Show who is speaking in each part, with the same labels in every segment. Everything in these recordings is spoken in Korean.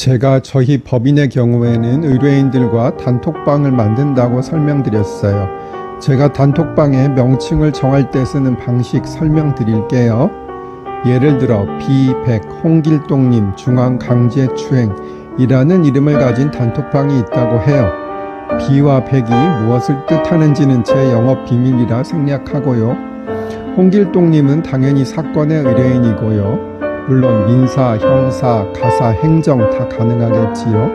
Speaker 1: 제가 저희 법인의 경우에는 의뢰인들과 단톡방을 만든다고 설명드렸어요. 제가 단톡방에 명칭을 정할 때 쓰는 방식 설명드릴게요. 예를 들어 비백 홍길동님 중앙 강제 추행이라는 이름을 가진 단톡방이 있다고 해요. 비와 백이 무엇을 뜻하는지는 제 영업 비밀이라 생략하고요. 홍길동님은 당연히 사건의 의뢰인이고요. 물론 민사, 형사, 가사, 행정 다 가능하겠지요.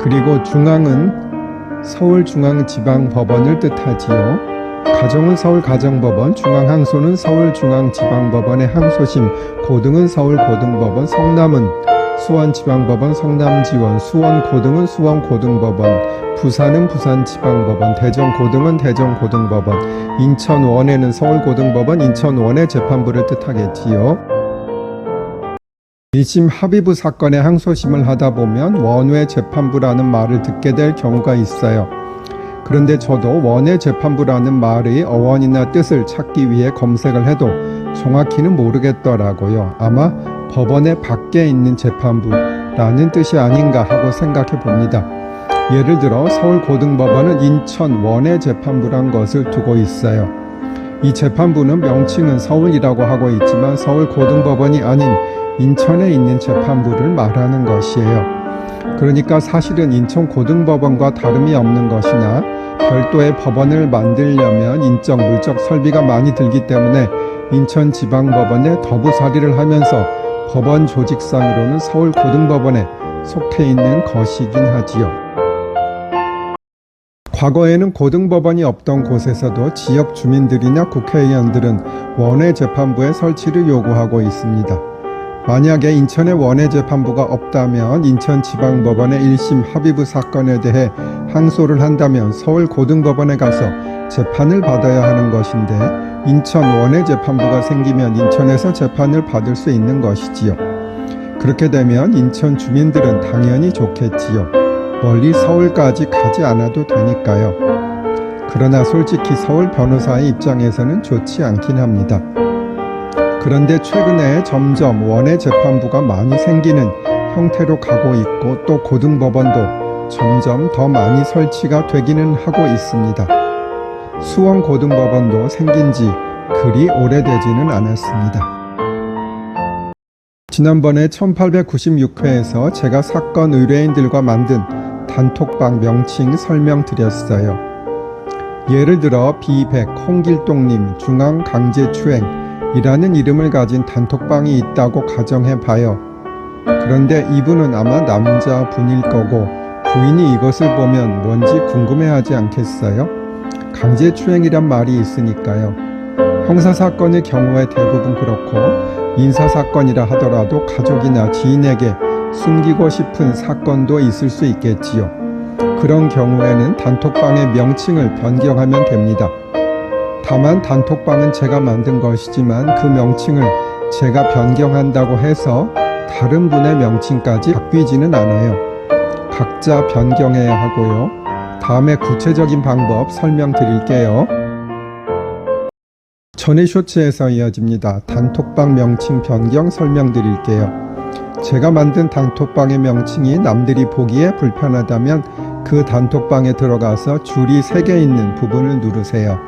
Speaker 1: 그리고 중앙은 서울중앙지방법원을 뜻하지요. 가정은 서울가정법원, 중앙항소는 서울중앙지방법원의 항소심, 고등은 서울고등법원, 성남은 수원지방법원, 성남지원, 수원고등은 수원고등법원, 부산은 부산지방법원, 대전고등은 대전고등법원, 인천원에는 서울고등법원, 인천원의 재판부를 뜻하겠지요. 1심 합의부 사건의 항소심을 하다 보면 원외 재판부라는 말을 듣게 될 경우가 있어요. 그런데 저도 원외 재판부라는 말의 어원이나 뜻을 찾기 위해 검색을 해도 정확히는 모르겠더라고요. 아마 법원의 밖에 있는 재판부라는 뜻이 아닌가 하고 생각해 봅니다. 예를 들어 서울고등법원은 인천 원외 재판부란 것을 두고 있어요. 이 재판부는 명칭은 서울이라고 하고 있지만 서울고등법원이 아닌 인천에 있는 재판부를 말하는 것이에요. 그러니까 사실은 인천 고등법원과 다름이 없는 것이나 별도의 법원을 만들려면 인적, 물적 설비가 많이 들기 때문에 인천 지방법원에 더부살이를 하면서 법원 조직상으로는 서울 고등법원에 속해 있는 것이긴 하지요. 과거에는 고등법원이 없던 곳에서도 지역 주민들이나 국회의원들은 원외 재판부의 설치를 요구하고 있습니다. 만약에 인천에 원외 재판부가 없다면 인천지방법원의 1심 합의부 사건에 대해 항소를 한다면 서울고등법원에 가서 재판을 받아야 하는 것인데 인천 원외 재판부가 생기면 인천에서 재판을 받을 수 있는 것이지요. 그렇게 되면 인천 주민들은 당연히 좋겠지요. 멀리 서울까지 가지 않아도 되니까요. 그러나 솔직히 서울 변호사의 입장에서는 좋지 않긴 합니다. 그런데 최근에 점점 원외 재판부가 많이 생기는 형태로 가고 있고 또 고등법원도 점점 더 많이 설치가 되기는 하고 있습니다. 수원 고등법원도 생긴 지 그리 오래되지는 않았습니다. 지난번에 1896회에서 제가 사건 의뢰인들과 만든 단톡방 명칭 설명드렸어요. 예를 들어 비백 홍길동님 중앙 강제추행 이라는 이름을 가진 단톡방이 있다고 가정해 봐요. 그런데 이분은 아마 남자분일 거고 부인이 이것을 보면 뭔지 궁금해하지 않겠어요? 강제추행이란 말이 있으니까요. 형사사건의 경우에 대부분 그렇고 민사사건이라 하더라도 가족이나 지인에게 숨기고 싶은 사건도 있을 수 있겠지요. 그런 경우에는 단톡방의 명칭을 변경하면 됩니다. 다만 단톡방은 제가 만든 것이지만 그 명칭을 제가 변경한다고 해서 다른 분의 명칭까지 바뀌지는 않아요. 각자 변경해야 하고요. 다음에 구체적인 방법 설명드릴게요. 전의 쇼츠에서 이어집니다. 단톡방 명칭 변경 설명드릴게요. 제가 만든 단톡방의 명칭이 남들이 보기에 불편하다면 그 단톡방에 들어가서 줄이 3개 있는 부분을 누르세요.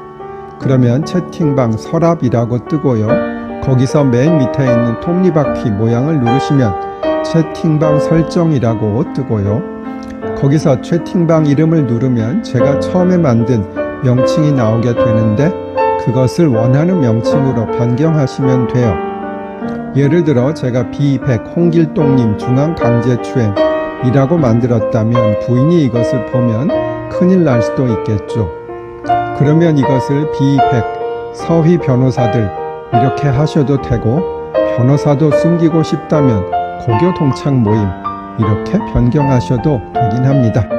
Speaker 1: 그러면 채팅방 서랍이라고 뜨고요. 거기서 맨 밑에 있는 톱니바퀴 모양을 누르시면 채팅방 설정이라고 뜨고요. 거기서 채팅방 이름을 누르면 제가 처음에 만든 명칭이 나오게 되는데 그것을 원하는 명칭으로 변경하시면 돼요. 예를 들어 제가 비백 홍길동님 중앙강제추행 이라고 만들었다면 부인이 이것을 보면 큰일 날 수도 있겠죠. 그러면 이것을 비백 서희 변호사들 이렇게 하셔도 되고 변호사도 숨기고 싶다면 고교 동창 모임 이렇게 변경하셔도 되긴 합니다.